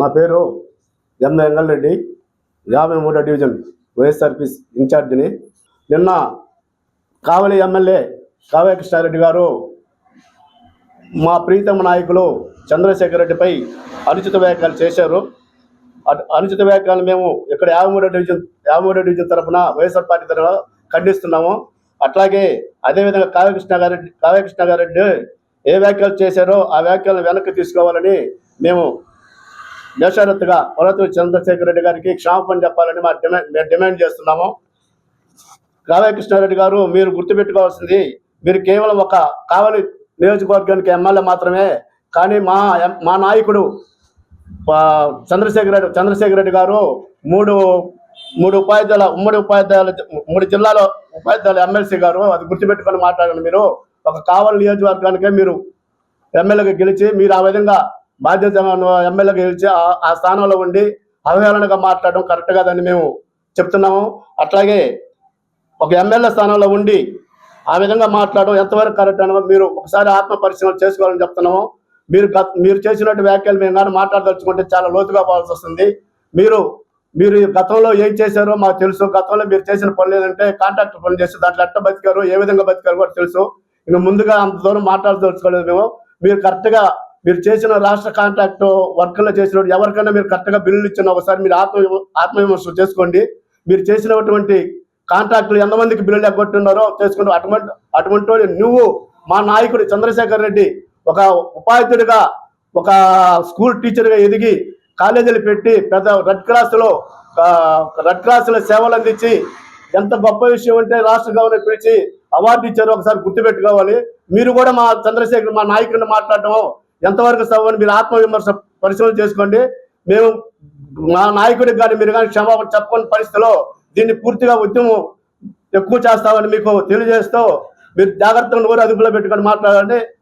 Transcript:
నా పేరు ఎం. వెంగళరెడ్డి యాభై మూడో డివిజన్ వైఎస్ఆర్పి ఇన్ఛార్జిని. నిన్న కావలి ఎమ్మెల్యే కావ్య కృష్ణారెడ్డి గారు మా ప్రీతమ నాయకులు చంద్రశేఖర్ రెడ్డిపై అనుచిత వ్యాఖ్యలు చేశారు. అనుచిత వ్యాఖ్యలు మేము ఇక్కడ యాభై మూడో డివిజన్ యాభై మూడో డివిజన్ తరఫున వైఎస్ఆర్ పార్టీ తరఫున ఖండిస్తున్నాము. అట్లాగే అదేవిధంగా కావ్యకృష్ణ గారెడ్డి కావ్యకృష్ణ గారెడ్డి ఏ వ్యాఖ్యలు చేశారో ఆ వ్యాఖ్యలను వెనక్కి తీసుకోవాలని మేము బేషరత్తుగా పొలతు చంద్రశేఖర్ రెడ్డి గారికి క్షమాపణ చెప్పాలని మా డిమాండ్ మేము డిమాండ్ చేస్తున్నాము. రాధాకృష్ణారెడ్డి గారు మీరు గుర్తుపెట్టుకోవాల్సింది మీరు కేవలం ఒక కావలి నియోజకవర్గానికి ఎమ్మెల్యే మాత్రమే కానీ మా ఎం- మా నాయకుడు చంద్రశేఖర చంద్రశేఖర్ రెడ్డి చంద్రశేఖర్ రెడ్డి గారు మూడు మూడు ఉపాధ్యాయుల ఉమ్మడి ఉపాధ్యాయుల మూడు జిల్లాల ఉపాధ్యాయుల ఎమ్మెల్సీ గారు అది గుర్తుపెట్టుకొని మాట్లాడండి మీరు. ఒక కావలి నియోజకవర్గానికే మీరు ఎమ్మెల్యేగా గెలిచి మీరు ఆ విధంగా బాధ్యత ఎమ్మెల్యేగా గెలిచి ఆ- స్థానంలో ఉండి అవహేళనగా మాట్లాడడం కరెక్ట్ కాదని మేము చెప్తున్నాము. అట్లాగే ఒక ఎమ్మెల్యే స్థానంలో ఉండి ఆ విధంగా మాట్లాడడం ఎంతవరకు కరెక్ట్ అని మీరు ఒకసారి ఆత్మ పరిశీలన చేసుకోవాలని చెప్తున్నాము. మీరు మీరు చేసినట్టు వ్యాఖ్యలు మేము కానీ మాట్లాడదలుచుకుంటే చాలా లోతుగా పోవాల్సి వస్తుంది. మీరు మీరు గతంలో ఏం చేశారో మాకు తెలుసు. గతంలో మీరు చేసిన పని లేదంటే కాంట్రాక్టర్ పని చేసి దాంట్లో ఎట్ట బతికారు ఏ విధంగా బతికారు కూడా తెలుసు. ఇంకా ముందుగా అంత దూరం మాట్లాడదలుచుకోలేదు మేము. మీరు కరెక్ట్గా మీరు చేసిన రాష్ట్ర కాంట్రాక్ట్ వర్క్లో చేసిన ఎవరికైనా మీరు కరెక్ట్గా బిల్లులు ఇచ్చిన ఒకసారి మీరు ఆత్మ ఆత్మవిమర్శ చేసుకోండి. మీరు చేసినటువంటి కాంట్రాక్టులు ఎంతమందికి బిల్లులు ఎగ్గొట్టున్నారో చేసుకుంటూ అటువంటి అటువంటి నువ్వు మా నాయకుడు చంద్రశేఖర్ రెడ్డి ఒక ఉపాధ్యుడిగా ఒక స్కూల్ టీచర్గా ఎదిగి కాలేజీలు పెట్టి పెద్ద రెడ్ క్రాస్లో రెడ్ క్రాస్లో సేవలు అందించి ఎంత గొప్ప విషయం అంటే రాష్ట్ర గవర్నర్ పిలిచి అవార్డు ఇచ్చారు ఒకసారి గుర్తుపెట్టుకోవాలి. మీరు కూడా మా చంద్రశేఖర్ మా నాయకుడిని మాట్లాడటం ఎంతవరకు సవ్వని మీరు ఆత్మవిమర్శ పరిశీలన చేసుకోండి. మేము మా నాయకుడికి కానీ మీరు కానీ క్షమాపణ చెప్పని పరిస్థితిలో దీన్ని పూర్తిగా ఉద్యమం ఎక్కువ చేస్తామని మీకు తెలియజేస్తూ మీరు జాగ్రత్తగా కూడా అదుపులో పెట్టుకొని మాట్లాడండి.